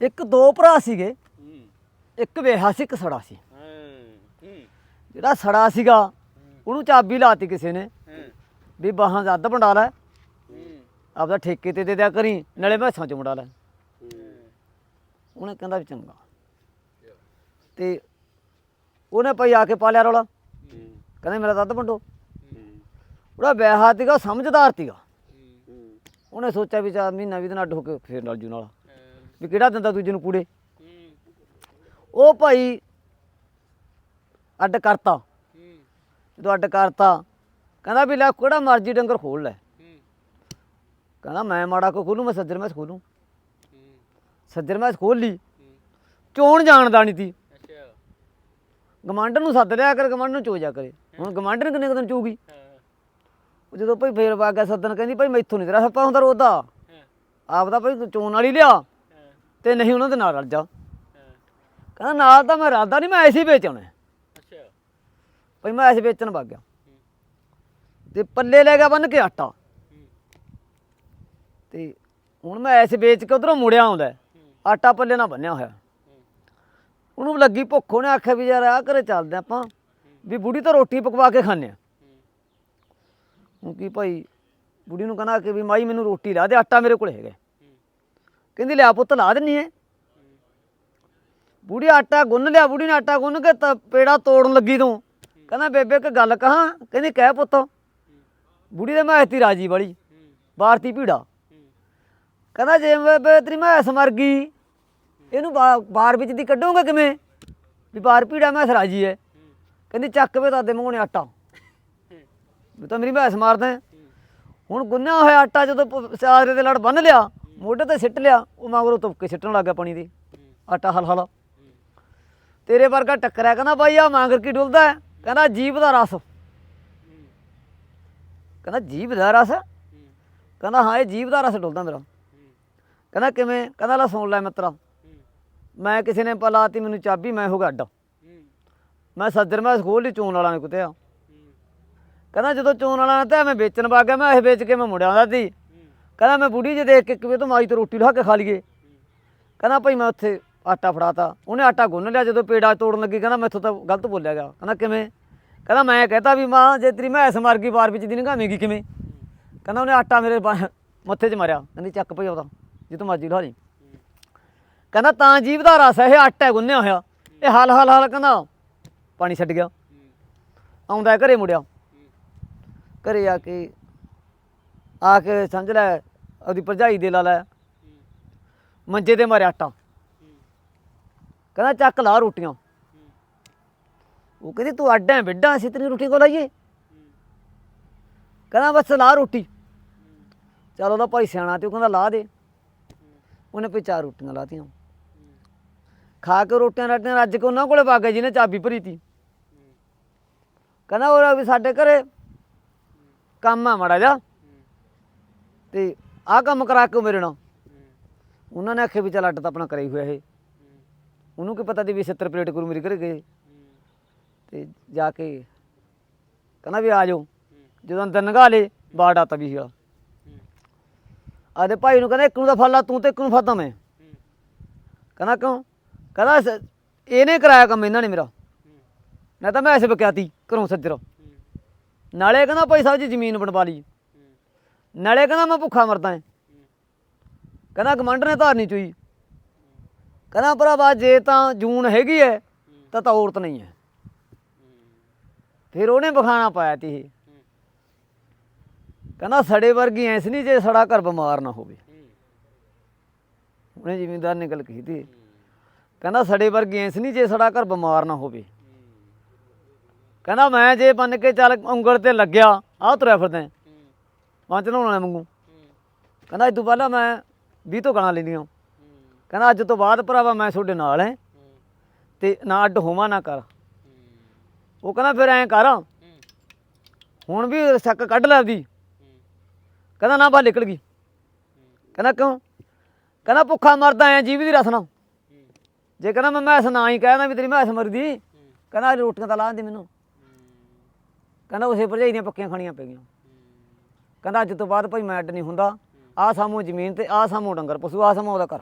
ਇੱਕ ਦੋ ਭਰਾ ਸੀਗੇ। ਇੱਕ ਵੇਹਾ ਸੀ ਇੱਕ ਸੜਾ ਸੀ। ਜਿਹੜਾ ਸੜਾ ਸੀਗਾ ਉਹਨੂੰ ਚਾਬੀ ਲਾਤੀ ਕਿਸੇ ਨੇ। ਵੀ ਬਾਹਾਂ ਦਾ ਅੱਧ ਵੰਡਾ ਲੈ ਹੂੰ। ਆਪਦਾ ਠੇਕੇ ਤੇ ਦੇ ਦਿਆ ਕਰੀ ਨਾਲੇ ਮੈਸਾਂ ਚ ਵੰਡਾ ਲੈ। ਉਹਨੇ ਕਹਿੰਦਾ ਵੀ ਚੰਗਾ। ਤੇ ਉਹਨੇ ਭਾਈ ਆ ਕੇ ਪਾ ਲਿਆ ਰੌਲਾ। ਕਹਿੰਦਾ ਮੇਰਾ ਤਾਂ ਅੱਧ ਵੰਡੋ ਉਹਦਾ ਵਿਆਹ ਸੀਗਾ ਉਹ ਸਮਝਦਾਰ ਸੀਗਾ। ਉਹਨੇ ਸੋਚਿਆ ਵੀ ਚਾਰ ਮਹੀਨਾ ਵੀ ਦਿਨ ਅੱਡ ਹੋ ਕੇ ਫੇਰ ਨਾਲ ਜੂ ਨਾਲ। ਵੀ ਕਿਹੜਾ ਦਿੰਦਾ ਦੂਜੇ ਨੂੰ ਕੂੜੇ? ਉਹ ਭਾਈ ਅੱਡ ਕਰਤਾ। ਜਦੋਂ ਅੱਡ ਕਰਤਾ ਕਹਿੰਦਾ ਵੀ ਲੈ ਕਿਹੜਾ ਮਰਜ਼ੀ ਡੰਗਰ ਖੋਲ ਲੈ। ਕਹਿੰਦਾ ਮੈਂ ਮਾੜਾ ਕੋ ਖੋਲੂ ਮੈਂ ਸੱਜਰ ਮੈਂ ਖੋਲੂ। ਸੱਜਰ ਮੈਂ ਖੋਲ ਲਈ। ਚੋਣ ਜਾਣਦਾ ਨਹੀਂ ਤੀ। ਅੱਛਾ। ਗਮਾਂਡਰ ਨੂੰ ਸੱਦ ਲਿਆ ਕਰ ਗਮਾਂਡਰ ਨੂੰ ਚੋ ਜਾ ਕਰੇ। ਹੁਣ ਗਮਾਂਡਰ ਕਿੰਨੇ ਦਿਨ ਚੂਗੀ ਉਹ ਜਦੋਂ ਭਾਈ ਫੇਰ ਵਾਗਾ ਸੱਦਣ ਕਹਿੰਦੀ ਭਾਈ ਮੈਥੋਂ ਨਹੀਂ ਤੇਰਾ ਸੱਪਾ ਹੁੰਦਾ ਰੋਦਾ ਆਪਦਾ ਭਾਈ ਚੋਣ ਵਾਲੀ ਲਿਆ। ਤੇ ਨਹੀਂ ਉਹਨਾਂ ਦੇ ਨਾਲ ਰਲ ਜਾ। ਕਹਿੰਦਾ ਨਾਲ ਤਾਂ ਮੈਂ ਰਾਦਾ ਨਹੀਂ ਮੈਂ ਐਸੀ ਵੇਚਣਾ ਅੱਛਾ। ਭਾਈ ਮੈਂ ਐਸੇ ਵੇਚਣ ਵਗ ਗਿਆ। ਤੇ ਪੱਲੇ ਲੈ ਗਿਆ ਬੰਨ ਕੇ ਆਟਾ। ਤੇ ਹੁਣ ਮੈਂ ਐਸੇ ਵੇਚ ਕੇ ਉਧਰੋਂ ਮੁੜਿਆ ਆਉਂਦਾ। ਆਟਾ ਪੱਲੇ ਨਾਲ ਬੰਨਿਆ ਹੋਇਆ। ਉਹਨੂੰ ਲੱਗੀ ਭੁੱਖ ਉਹਨੇ ਆਖਿਆ ਵੀ ਯਾਰ ਆ ਘਰੇ ਚੱਲਦੇ ਆਪਾਂ। ਵੀ ਬੁੜੀ ਤਾਂ ਰੋਟੀ ਪਕਵਾ ਕੇ ਖਾਂਦੇ ਆ। ਹੁਣ ਕੀ ਭਾਈ ਬੁੜੀ ਨੂੰ ਕਹਿੰਦਾ ਕਿ ਵੀ ਮਾਈ ਮੈਨੂੰ ਰੋਟੀ ਲਾ ਦੇ ਆਟਾ ਮੇਰੇ ਕੋਲ ਹੈਗਾ। ਕਹਿੰਦੀ ਲਿਆ ਪੁੱਤ ਲਾ ਦਿੰਨੀ ਐ ਬੁੜੀ ਆਟਾ ਗੁੰਨ ਲਿਆ, ਬੁੜੀ ਨੇ ਆਟਾ ਗੁੰਨ ਕੇ ਪੇੜਾ ਤੋੜਨ ਲੱਗੀ ਤੂੰ। ਕਹਿੰਦਾ, ਬੇਬੇ, ਇੱਕ ਗੱਲ ਕਹਾਂ? ਕਹਿੰਦੀ, ਕਹਿ ਪੁੱਤ। ਬੁੜੀ ਦੇ ਮੈਂ ਤੀ ਰਾਜੀ ਵਾਲੀ, ਬਾਰਤੀ ਭੀੜਾ। ਕਹਿੰਦਾ, ਜੇ ਬੇਬੇ ਤੇਰੀ ਮੈਸ ਮਰ ਗਈ, ਇਹਨੂੰ ਬਾ- ਬਾਰ ਵਿੱਚ ਦੀ ਕੱਢੋਗੇ ਕਿਵੇਂ? ਵੀ ਬਾਰ ਭੀੜਾ ਮੈਸ ਰਾਜੀ ਐ। ਕਹਿੰਦੀ, ਚੱਕ ਵੇ ਦਾਦੇ ਮੂੰਹ ਆਟਾ। ਵੀ ਤਾਂ ਮੇਰੀ ਮੈਸ ਮਾਰਦਾ ਹੁਣ ਗੁੰਨਿਆ ਹੋਇਆ ਆਟਾ ਜਦੋਂ ਪ- ਦੇ ਲੜ ਬੰਨ ਲਿਆ ਮੋਢੇ ਤੇ ਸਿੱਟ ਲਿਆ, ਉਹ ਮਗਰੋਂ ਤੁਪਕੇ ਸਿੱਟਣ ਲੱਗ ਗਿਆ ਪਾਣੀ ਦੀ। ਆਟਾ ਹਲ ਹਲ। ਤੇਰੇ ਵਰਗਾ ਟੱਕਰਿਆ, ਕਹਿੰਦਾ ਬਾਈ ਆ ਮਾਂਗਰ ਕੀ ਡੁੱਲਦਾ ਕਹਿੰਦਾ ਜੀਭ ਦਾ ਰਸ। ਕਹਿੰਦਾ ਜੀਭ ਦਾ ਰਸ? ਕਹਿੰਦਾ ਹਾਂ, ਇਹ ਜੀਭ ਦਾ ਰਸ ਡੁੱਲਦਾ ਮੇਰਾ। ਕਹਿੰਦਾ ਕਿਵੇਂ? ਕਹਿੰਦਾ ਲੈ ਸੁਣ ਲੈ ਮਿੱਤਰਾ। ਮੈਂ ਕਿਸੇ ਨੇ ਪਲਾਤੀ ਮੈਨੂੰ ਚਾਬੀ, ਮੈਂ ਹੋ ਗੱਡ ਮੈਂ ਸੱਜਰ, ਮੈਂ ਖੋਲ ਲਈ ਚੋਣ ਵਾਲਾ ਨੇ ਕੁੱਤਿਆ। ਕਹਿੰਦਾ ਜਦੋਂ ਚੋਣ ਵਾਲਾ ਨੇ ਤਾਂ ਮੈਂ ਵੇਚਣ ਵਗ ਗਿਆ, ਮੈਂ ਇਹ ਵੇਚ ਕੇ ਮੈਂ ਮੁੜਿਆ ਆਉਂਦਾ ਸੀ ਕਹਿੰਦਾ ਮੈਂ ਬੁੜੀ ਜੇ ਦੇਖ ਕੇ ਕਿਵੇਂ ਤੋਂ ਮਾਈ ਤੋਂ ਰੋਟੀ ਲਾ ਕੇ ਖਾ ਲਈਏ। ਕਹਿੰਦਾ ਭਾਈ ਮੈਂ ਉੱਥੇ ਆਟਾ ਫੜਾਤਾ। ਉਹਨੇ ਆਟਾ ਗੁੰਨ ਲਿਆ ਜਦੋਂ ਪੇੜਾ ਤੋੜਨ ਲੱਗੀ, ਕਹਿੰਦਾ ਮੈਥੋਂ ਤਾਂ ਗਲਤ ਬੋਲਿਆ ਗਿਆ। ਕਹਿੰਦਾ ਕਿਵੇਂ? ਕਹਿੰਦਾ ਮੈਂ ਕਹਤਾ ਵੀ ਮਾਂ, ਜੇ ਤੇਰੀ ਇਸ ਮਰ ਗਈ, ਬਾਰ ਵਿੱਚ ਦੀ ਨਗਾਵੇਂਗੀ ਕਿਵੇਂ? ਕਹਿੰਦਾ ਉਹਨੇ ਆਟਾ ਮੇਰੇ ਬਾ- ਮੱਥੇ 'ਚ ਮਾਰਿਆ। ਕਹਿੰਦੀ ਚੱਕ ਭਈ ਉਹਦਾ ਜਿੱਤੋਂ ਮਰਜ਼ੀ ਲਾ ਲਈ। ਕਹਿੰਦਾ ਤਾਂ ਜੀਵ ਦਾ ਰਸ ਹੈ, ਇਹ ਆਟਾ ਗੁੰਨਿਆ ਹੋਇਆ। ਇਹ ਹਲ ਹਲ ਹਲ ਕਹਿੰਦਾ ਪਾਣੀ ਛੱਡ ਗਿਆ। ਆਉਂਦਾ ਹੈ ਘਰੇ ਮੁੜਿਆ। ਘਰੇ ਆ ਕੇ ਆ ਕੇ ਸਮਝ ਲੈ ਉਹਦੀ ਭਰਜਾਈ ਦੇ ਲਾ ਲੈ। ਮੰਜੇ ਤੇ ਮਾਰਿਆ ਆਟਾ। ਕਹਿੰਦਾ ਚੱਕ ਲਾ ਰੋਟੀਆਂ। ਉਹ ਕਹਿੰਦੀ, ਤੂੰ ਅੱਡ ਹੈ ਬਿੱਡਾ ਅਸੀਂ ਤੇਰੀ ਰੋਟੀ ਕੋ ਲਾਈਏ? ਕਹਿੰਦਾ, ਬਸ ਲਾ ਰੋਟੀ। ਚਲ ਉਹਦਾ ਭਾਈ ਸਿਆਣਾ ਤੇ ਉਹ ਕਹਿੰਦਾ, ਲਾ ਦੇ। ਉਹਨੇ ਪੇ ਚਾਰ ਰੋਟੀਆਂ ਲਾਤੀਆਂ। ਖਾ ਕੇ ਰੋਟੀਆਂ ਰਾਟੀਆਂ ਰੱਜ ਕੇ ਉਹਨਾਂ ਕੋਲੇ ਪਾ ਗਿਆ ਜਿਹਨੇ ਚਾਬੀ ਭਰੀ ਤੀ। ਕਹਿੰਦਾ ਉਹ ਵੀ ਸਾਡੇ ਘਰੇ ਕੰਮ ਆ ਮੜਾ ਜਾ ਤੇ ਆਹ ਕੰਮ ਕਰਾ ਕੇ ਮੇਰੇ ਨਾਲ। ਉਹਨਾਂ ਨੇ ਆਖਿਆ ਵੀ ਚੱਲ ਅੱਡ ਤਾਂ ਆਪਣਾ ਕਰਾਈ ਹੋਇਆ ਇਹ। ਉਹਨੂੰ ਕੀ ਪਤਾ ਦੀ ਵੀ 70 ਪਲੇਟ ਕਰੂ ਮੇਰੇ ਘਰੇ ਗਏ। ਤੇ ਜਾ ਕੇ ਕਹਿੰਦਾ ਵੀ ਆ ਜਾਓ। ਜਦੋਂ ਅੰਦਰ ਨਗਾ ਲੇ ਆਤਾ ਵੀ ਸੀਗਾ। ਆਦੇ ਭਾਈ ਨੂੰ ਕਹਿੰਦਾ, ਇੱਕ ਨੂੰ ਤਾਂ ਫਾਲਾ ਤੂੰ ਤੇ ਇੱਕ ਨੂੰ ਫੜਦਾ ਮੈਂ। ਕਹਿੰਦਾ ਕਿਉਂ? ਕਹਿੰਦਾ ਇਹਨੇ ਕਰਾਇਆ ਕੰਮ, ਇਹਨਾਂ ਨੇ ਮੇਰਾ। ਨਾ ਤਾਂ ਮੈਂ ਐਸੇ ਬਕਿਆਤੀ ਘਰੋਂ ਸੱਜਰ ਨਾਲੇ ਕਹਿੰਦਾ ਭਾਈ ਸਾਹਿਬ ਜੀ ਜ਼ਮੀਨ ਬਣਵਾ ਲਈ। ਨਾਲੇ ਕਹਿੰਦਾ ਮੈਂ ਭੁੱਖਾ ਮਰਦਾ ਹਾਂ ਕਹਿੰਦਾ ਕਮਾਂਡਰ ਨੇ ਧਾਰਨੀ ਚੋਈ। ਕਹਿੰਦਾ ਭਰਾਵਾ ਜੇ ਤਾਂ ਜੂਨ ਹੈਗੀ ਹੈ ਤਾਂ ਤਾਂ ਔਰਤ ਨਹੀਂ ਹੈ ਫਿਰ ਉਹਨੇ ਬਖਾਣਾ ਪਾਇਆ ਤੀ ਇਹ। ਕਹਿੰਦਾ ਸੜੇ ਵਰਗੀ ਐਸ ਨਹੀਂ ਜੇ ਸੜਾ ਘਰ ਬਿਮਾਰ ਨਾ ਹੋਵੇ। ਉਹਨੇ ਜ਼ਿਮੀਂਦਾਰ ਨਿਕਲ ਗੱਲ ਕਹਿੰਦਾ ਸੜੇ ਵਰਗੀ ਐਸ ਨਹੀਂ ਜੇ ਸੜਾ ਘਰ ਬਿਮਾਰ ਨਾ ਹੋਵੇ। ਕਹਿੰਦਾ ਮੈਂ ਜੇ ਬੰਨ ਕੇ ਚੱਲ ਉਂਗਲ ਤੇ ਲੱਗਿਆ, ਆਹ ਤੁਰਿਆ ਫਿਰਦਾ ਪੰਜ ਨਹਾਉਣ ਵਾਲਿਆਂ ਵਾਂਗੂ ਕਹਿੰਦਾ ਅੱਜ ਤੋਂ ਪਹਿਲਾਂ ਮੈਂ 20 ਤੋਂ ਗਾਣਾ ਹਾਂ ਕਹਿੰਦਾ ਅੱਜ ਤੋਂ ਬਾਅਦ ਭਰਾਵਾ ਮੈਂ ਤੁਹਾਡੇ ਨਾਲ ਐ ਤੇ ਨਾ ਅੱਡ ਹੋਵਾਂ, ਨਾ ਕਰ। ਉਹ ਕਹਿੰਦਾ ਫਿਰ ਐਂ ਕਰ। ਹੁਣ ਵੀ ਸ਼ੱਕ ਕੱਢ ਲੈ ਦੀ ਕਹਿੰਦਾ ਨਾ ਬਾ ਨਿਕਲ ਗਈ। ਕਹਿੰਦਾ ਕਿਉਂ? ਕਹਿੰਦਾ ਭੁੱਖਾ ਮਰਦਾ ਐ ਜੀਵ ਦੀ ਰਸਨਾ। ਜੇ ਕਹਿੰਦਾ ਮੈਂ ਮੈਸ ਨਾ ਹੀ ਕਹਿੰਦਾ ਵੀ ਤੇਰੀ ਮੈਸ ਮਰਦੀ। ਕਹਿੰਦਾ ਰੋਟੀਆਂ ਤਾਂ ਲਾ ਦੇ ਮੈਨੂੰ। ਕਹਿੰਦਾ ਉਸੇ ਭਰਜਾਈ ਦੀਆਂ ਪੱਕੀਆਂ ਖਾਣੀਆਂ ਪੈ ਗਈਆਂ। ਕਹਿੰਦਾ ਅੱਜ ਤੋਂ ਬਾਅਦ ਭਾਈ ਮੈਂ ਅੱਡ ਨਹੀਂ ਹੁੰਦਾ। ਆਹ ਸਾਮੋ ਜ਼ਮੀਨ ਤੇ ਆਹ ਸਾਮੋ ਡੰਗਰ ਪਸ਼ੂ, ਆਹ ਸਾਮੋ ਉਹਦਾ ਘਰ।